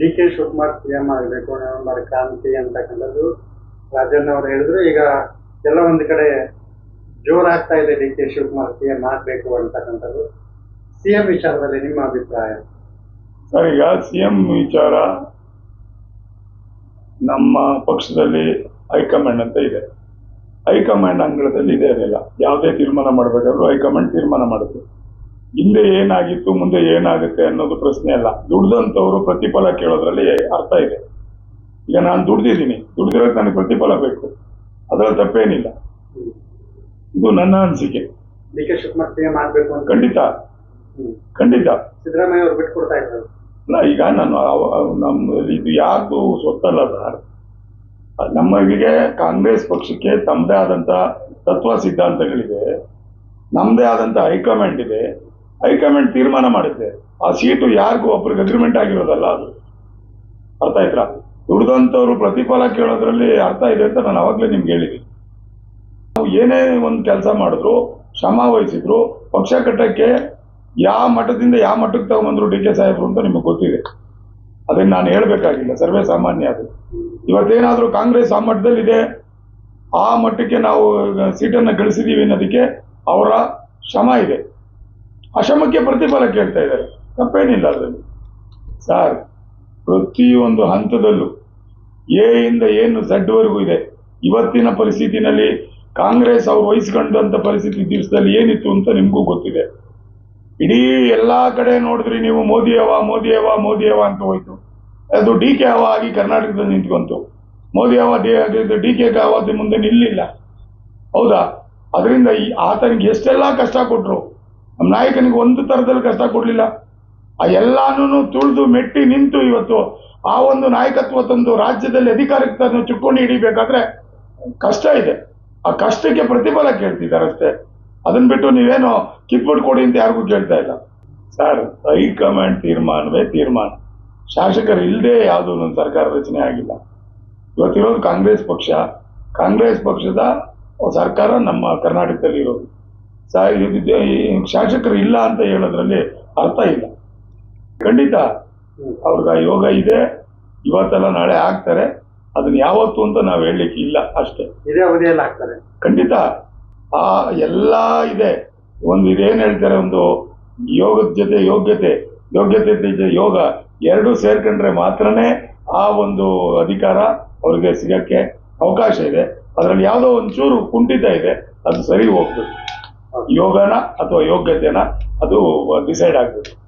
D K Shivakumar C M ಆಗಬೇಕು November ಕ್ರಾಂತಿ ಅಂತಕ್ಕಂಥದ್ದು ರಾಜಣ್ಣ ಅವರು ಹೇಳಿದ್ರು. ಈಗ ಎಲ್ಲ ಕಡೆ ಜೋರಾಗ್ತಾ ಇದೆ D K Shivakumar C M ಆಗಬೇಕು ಅಂತಕ್ಕಂಥದ್ದು. ಸಿ ಎಂ ವಿಚಾರದಲ್ಲಿ ನಿಮ್ಮ ಅಭಿಪ್ರಾಯ? ಸರ್, ಈಗ ಸಿ ಎಂ ವಿಚಾರ ನಮ್ಮ ಪಕ್ಷದಲ್ಲಿ ಹೈಕಮಾಂಡ್ ಅಂತ ಇದೆ. ಹೈಕಮಾಂಡ್ ಅಂಗಳದಲ್ಲಿ ಇದೆ ಅದೆಲ್ಲ. ಯಾವುದೇ ತೀರ್ಮಾನ ಮಾಡಬೇಕಾದ್ರೂ ಹೈಕಮಾಂಡ್ ತೀರ್ಮಾನ ಮಾಡುತ್ತೆ. ಹಿಂದೆ ಏನಾಗಿತ್ತು ಮುಂದೆ ಏನಾಗುತ್ತೆ ಅನ್ನೋದು ಪ್ರಶ್ನೆ ಅಲ್ಲ. ದುಡ್ದಂಥವ್ರು ಪ್ರತಿಫಲ ಕೇಳೋದ್ರಲ್ಲಿ ಅರ್ಥ ಇದೆ. ಈಗ ನಾನು ದುಡ್ದಿದ್ದೀನಿ ದುಡ್ದಿರೋಕೆ ನನಗೆ ಪ್ರತಿಫಲ ಬೇಕು. ಅದರಲ್ಲಿ ತಪ್ಪೇನಿಲ್ಲ. ಇದು ನನ್ನ ಅನಿಸಿಕೆ. D K Shivakumar C M ಆಗಬೇಕು ಅಂತ. ಖಂಡಿತ. ಖಂಡಿತ. ಸಿದ್ದರಾಮಯ್ಯ ಅವರು ಬಿಟ್ಕೊಡ್ತಾ ಇದ್ದಾರೆ. ಅಲ್ಲ ಈಗ ನಾನು ನಮ್ಮ ಇದು ಯಾರ್ದು ಸ್ವತ್ತಲ್ಲ ಸರ್? ನಮಗೆ ಕಾಂಗ್ರೆಸ್ ಪಕ್ಷಕ್ಕೆ ತಮ್ಮದೇ ಆದಂತ ತತ್ವ ಸಿದ್ಧಾಂತಗಳಿದೆ. ನಮ್ಮದೇ ಆದಂತ ಹೈಕಮಾಂಡ್ ಇದೆ. ಹೈಕಮಾಂಡ್ ತೀರ್ಮಾನ ಮಾಡುತ್ತೆ ಆ ಸೀಟು ಯಾರಿಗೂ ಒಬ್ರಿಗೆ ಅಗ್ರಿಮೆಂಟ್ ಆಗಿರೋದಲ್ಲ ಅದು. ಅರ್ಥ ಆಯ್ತಾ? ದುಡ್ದಂಥವ್ರು ಪ್ರತಿಫಲ ಕೇಳೋದ್ರಲ್ಲಿ ಅರ್ಥ ಇದೆ ಅಂತ ನಾನು ಅವಾಗಲೇ ನಿಮ್ಗೆ ಹೇಳಿದ್ದೀನಿ. ನಾವು ಏನೇ ಒಂದು ಕೆಲಸ ಮಾಡಿದ್ರು, ಶ್ರಮ ವಹಿಸಿದ್ರು, ಪಕ್ಷ ಕಟ್ಟಕ್ಕೆ ಯಾವ ಮಠದಿಂದ ಯಾವ ಮಠಕ್ಕೆ ತಗೊಂಬಂದ್ರು ಡಿ ಕೆ ಸಾಹೇಬ್ರು ಅಂತ ನಿಮಗೆ ಗೊತ್ತಿದೆ. ಅದನ್ನು ನಾನು ಹೇಳಬೇಕಾಗಿಲ್ಲ, ಸರ್ವೇ ಸಾಮಾನ್ಯ ಅದು. ಇವತ್ತೇನಾದರೂ ಕಾಂಗ್ರೆಸ್ ಆ ಮಟ್ಟದಲ್ಲಿದೆ ಆ ಮಟ್ಟಕ್ಕೆ ನಾವು ಸೀಟನ್ನು ಗಳಿಸಿದ್ದೀವಿ ಅನ್ನೋದಕ್ಕೆ ಅವರ ಶ್ರಮ ಇದೆ. ಆ ಶ್ರಮಕ್ಕೆ ಪ್ರತಿಫಲ ಕೇಳ್ತಾ ಇದ್ದಾರೆ. ತಪ್ಪೇನಿಲ್ಲ ಅದರಲ್ಲಿ. ಸಾರ್, ಪ್ರತಿಯೊಂದು ಹಂತದಲ್ಲೂ ಎ ಏನು ಸಡ್ವರೆಗೂ ಇದೆ. ಇವತ್ತಿನ ಪರಿಸ್ಥಿತಿನಲ್ಲಿ ಕಾಂಗ್ರೆಸ್ ಅವ್ರು ವಹಿಸ್ಕೊಂಡಂಥ ಪರಿಸ್ಥಿತಿ ದಿವಸದಲ್ಲಿ ಏನಿತ್ತು ಅಂತ ನಿಮಗೂ ಗೊತ್ತಿದೆ. ಇಡೀ ಎಲ್ಲಾ ಕಡೆ ನೋಡಿದ್ರಿ ನೀವು, ಮೋದಿ ಹವ ಮೋದಿ ಹವ ಮೋದಿ ಅವ ಅಂತ ಹೋಯ್ತು. ಅದು ಡಿ ಕೆ ಅವ ಆಗಿ ಕರ್ನಾಟಕದಲ್ಲಿ ನಿಂತ್ಕೊಂತು. ಮೋದಿ ಹವ ಡಿ ಕೆ ಹವ ಮುಂದೆ ನಿಲ್ಲಿಲ್ಲ. ಹೌದಾ? ಅದರಿಂದ ಈ ಆತನಿಗೆ ಎಷ್ಟೆಲ್ಲ ಕಷ್ಟ ಕೊಟ್ರು? ನಮ್ಮ ನಾಯಕನಿಗೆ ಒಂದು ತರದಲ್ಲಿ ಕಷ್ಟ ಕೊಡ್ಲಿಲ್ಲ. ಆ ಎಲ್ಲಾನು ತುಳಿದು ಮೆಟ್ಟಿ ನಿಂತು ಇವತ್ತು ಆ ಒಂದು ನಾಯಕತ್ವ ತಂದು ರಾಜ್ಯದಲ್ಲಿ ಅಧಿಕಾರಕ್ಕೆ ತಂದು ಚುಕ್ಕೊಂಡು ಹಿಡಿಬೇಕಾದ್ರೆ ಕಷ್ಟ ಇದೆ. ಆ ಕಷ್ಟಕ್ಕೆ ಪ್ರತಿಫಲ ಕೇಳ್ತಿದ್ದಾರೆ ಅಷ್ಟೇ. ಅದನ್ನ ಬಿಟ್ಟು ನೀವೇನು ಕಿತ್ಬಿಟ್ಟು ಕೊಡಿ ಅಂತ ಯಾರಿಗೂ ಕೇಳ್ತಾ ಇಲ್ಲ. ಸರ್ ಹೈಕಮಾಂಡ್ ತೀರ್ಮಾನವೇ ತೀರ್ಮಾನ. ಶಾಸಕರು ಇಲ್ಲದೆ ಯಾವುದೂ ಒಂದು ಸರ್ಕಾರ ರಚನೆ ಆಗಿಲ್ಲ. ಇವತ್ತಿರೋದು ಕಾಂಗ್ರೆಸ್ ಪಕ್ಷ. ಕಾಂಗ್ರೆಸ್ ಪಕ್ಷದ ಸರ್ಕಾರ ನಮ್ಮ ಕರ್ನಾಟಕದಲ್ಲಿ ಇರೋದು ಶಾಸಕರು ಇಲ್ಲ ಅಂತ ಹೇಳೋದ್ರಲ್ಲಿ ಅರ್ಥ ಇಲ್ಲ. ಖಂಡಿತ ಅವ್ರಿಗೆ ಆ ಯೋಗ ಇದೆ ಇವತ್ತೆಲ್ಲ ನಾಳೆ ಆಗ್ತಾರೆ ಅದನ್ನ ಯಾವತ್ತು ಅಂತ ನಾವು ಹೇಳಲಿಕ್ಕೆ ಇಲ್ಲ ಅಷ್ಟೇ. ಇದೇ ಅವಧಿಯಲ್ಲಿ ಆಗ್ತಾರೆ. ಖಂಡಿತ ಆ ಎಲ್ಲ ಇದೆ. ಒಂದು ಇದೇನು ಹೇಳ್ತಾರೆ ಒಂದು ಯೋಗದ ಜೊತೆ ಯೋಗ್ಯತೆ ಯೋಗ್ಯತೆ ಜೊತೆ ಯೋಗ ಎರಡೂ ಸೇರ್ಕೊಂಡ್ರೆ ಮಾತ್ರನೇ ಆ ಒಂದು ಅಧಿಕಾರ ಅವ್ರಿಗೆ ಸಿಗಕ್ಕೆ ಅವಕಾಶ ಇದೆ. ಅದರಲ್ಲಿ ಯಾವುದೋ ಒಂಚೂರು ಕುಂಠಿತ ಇದೆ ಅದು ಸರಿ ಹೋಗ್ಬೇಕು ಯೋಗನ ಅಥವಾ ಯೋಗ್ಯತೆನ ಅದು ಡಿಸೈಡ್ ಆಗ್ಬೇಕು.